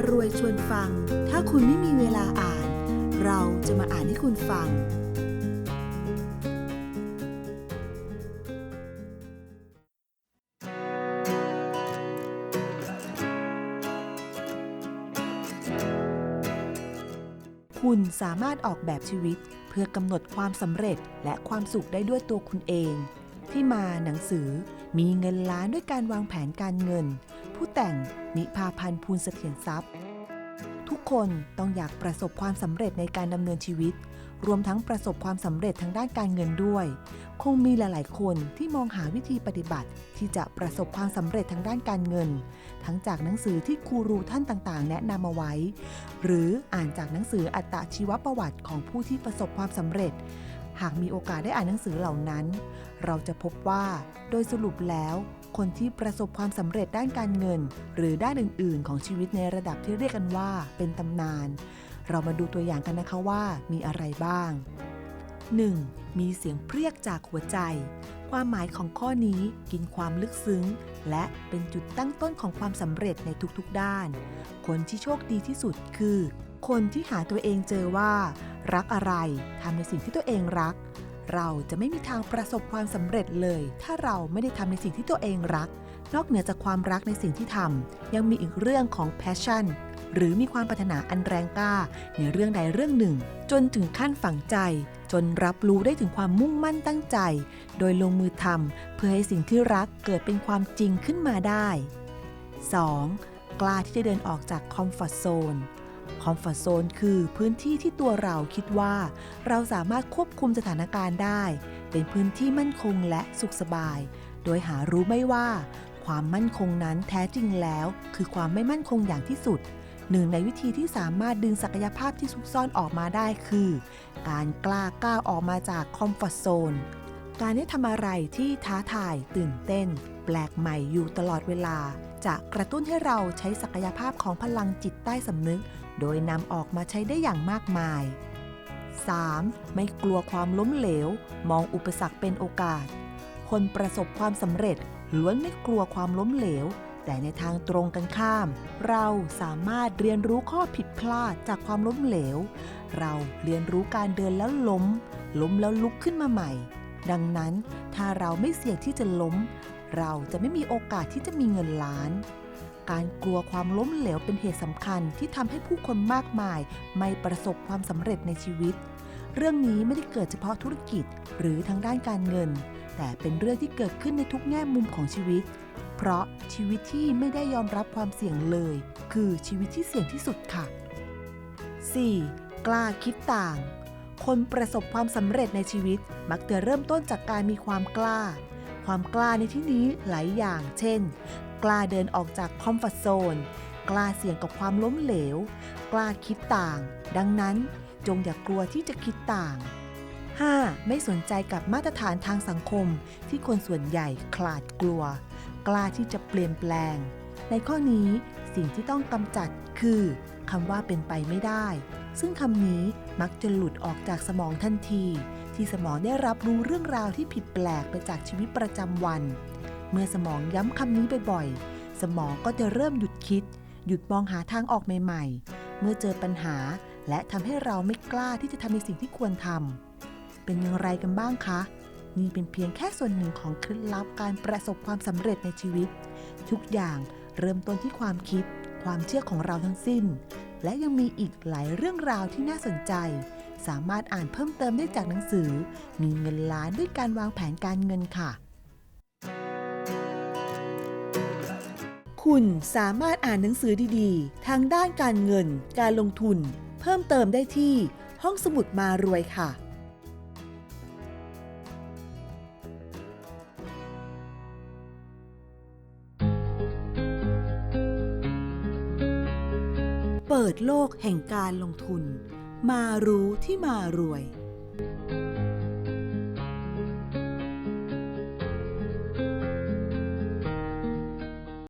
ารวยชวนฟัง ถ้าคุณไม่มีเวลาอ่าน เราจะมาอ่านให้คุณฟัง คุณสามารถออกแบบชีวิตเพื่อกำหนดความสำเร็จและความสุขได้ด้วยตัวคุณเอง ที่มาหนังสือมีเงินล้านด้วยการวางแผนการเงิน ผู้แต่งนิพาพันธ์ภูลเสถียรทรัพย์ ทุกคนต้องอยากประสบความสำเร็จในการดำเนินชีวิต รวมทั้งประสบความสำเร็จทางด้านการเงินด้วย คงมีหลาย ๆ คนที่มองหาวิธีปฏิบัติ ที่จะประสบความสำเร็จทางด้านการเงิน ทั้งจากหนังสือที่ครูรูท่านต่าง ๆ แนะนำเอาไว้ หรืออ่านจากหนังสืออัตชีวประวัติของผู้ที่ประสบความสำเร็จ หากมีโอกาสได้อ่านหนังสือเหล่านั้น เราจะพบว่าโดยสรุปแล้วคนที่ประสบความสำเร็จด้านการเงิน หรือด้านอื่น ๆ ของชีวิตในระดับที่เรียกกันว่าเป็นตำนาน เรามาดูตัวอย่างกันนะคะว่ามีอะไรบ้าง 1. มีเสียงเพรียกจากหัวใจ ความหมายของข้อนี้กินความลึกซึ้ง และเป็นจุดตั้งต้นของความสำเร็จในทุกๆด้าน คนที่โชคดีที่สุดคือ คนที่หาตัวเองเจอว่า รักอะไรทำในสิ่งที่ตัวเองรัก เราจะไม่มีทางประสบความสำเร็จเลย ถ้าเราไม่ได้ทำในสิ่งที่ตัวเองรัก นอกเหนือจากความรักในสิ่งที่ทำยังมีอีกเรื่องของ passion หรือมีความปรารถนาอันแรงกล้าในเรื่องใดเรื่องหนึ่ง จนถึงขั้นฝังใจ จนรับรู้ได้ถึงความมุ่งมั่นตั้งใจ โดยลงมือทำเพื่อให้สิ่งที่รักเกิดเป็นความจริงขึ้นมาได้ 2. กล้าที่จะเดินออกจากคอมฟอร์ z โซน คอมฟอร์ z โซนคือพื้นที่ที่ตัวเราคิดว่า เราสามารถควบคุมสถานการณ์ได้ เป็นพื้นที่มั่นคงและสุขสบาย โดยหารู้ไม่ว่า ความมั่นคงนั้นแท้จริงแล้ว คือความไม่มั่นคงอย่างที่สุด หนึ่งในวิธีที่สามารถดึงศักยภาพที่ซุกซ่อนออกมาได้คือ การกล้าก้าวออกมาจากคอมฟอร์ z โซนการได้ทำอะไรที่ท้าทายตื่นเต้น แปลกใหม่อยู่ตลอดเวลา จะกระตุ้นให้เราใช้ศักยภาพของพลังจิตใต้สำนึก โดยนำออกมาใช้ได้อย่างมากมาย 3. ไม่กลัวความล้มเหลว มองอุปสรรคเป็นโอกาส คนประสบความสำเร็จล้วนไม่กลัวความล้มเหลว แต่ในทางตรงกันข้าม เราสามารถเรียนรู้ข้อผิดพลาดจากความล้มเหลว เราเรียนรู้การเดินแล้วล้ม ล้มแล้วลุกขึ้นมาใหม่ ดังนั้นถ้าเราไม่เสี่ยงที่จะล้ม เราจะไม่มีโอกาสที่จะมีเงินล้าน การกลัวความล้มเหลวเป็นเหตุสำคัญที่ทำให้ผู้คนมากมาย ไม่ประสบความสำเร็จในชีวิต เรื่องนี้ไม่ได้เกิดเฉพาะธุรกิจ หรือทางด้านการเงิน แต่เป็นเรื่องที่เกิดขึ้นในทุกแง่มุมของชีวิต เพราะชีวิตที่ไม่ได้ยอมรับความเสี่ยงเลย คือชีวิตที่เสี่ยงที่สุดค่ะ 4. กล้าคิดต่าง คนประสบความสำเร็จในชีวิต มักจะเริ่มต้นจากการมีความกล้าความกล้าในที่นี้หลายอย่าง เช่น กล้าเดินออกจากคอมฟอร์ z โซน กล้าเสี่ยงกับความล้มเหลว กล้าคิดต่าง ดังนั้นจงอย่ากลัวที่จะคิดต่าง 5. ไม่สนใจกับมาตรฐานทางสังคมที่คนส่วนใหญ่คลาดกลัว กล้าที่จะเปลี่ยนแปลง ในข้อนี้สิ่งที่ต้องกำจัดคือคำว่าเป็นไปไม่ได้ ซึ่งคำนี้มักจะหลุดออกจากสมองทันที ที่สมองได้รับรู้เรื่องราวที่ผิดแปลกไปจากชีวิตประจำวัน เมื่อสมองย้ำคำนี้บ่อยๆ สมองก็จะเริ่มหยุดคิด หยุดมองหาทางออกใหม่ๆ เมื่อเจอปัญหา และทำให้เราไม่กล้าที่จะทำในสิ่งที่ควรทำเป็นอย่างไรกันบ้างคะ นี่เป็นเพียงแค่ส่วนหนึ่งของเคล็ดลับการประสบความสำเร็จในชีวิต ทุกอย่างเริ่มต้นที่ความคิด ความเชื่อของเราทั้งสิ้น และยังมีอีกหลายเรื่องราวที่น่าสนใจสามารถอ่านเพิ่มเติมได้จากหนังสือ มีเงินล้านด้วยการวางแผนการเงินค่ะ คุณสามารถอ่านหนังสือดีๆ ทางด้านการเงิน การลงทุน เพิ่มเติมได้ที่ห้องสมุดมารวยค่ะ เปิดโลกแห่งการลงทุน มารู้ที่มารวย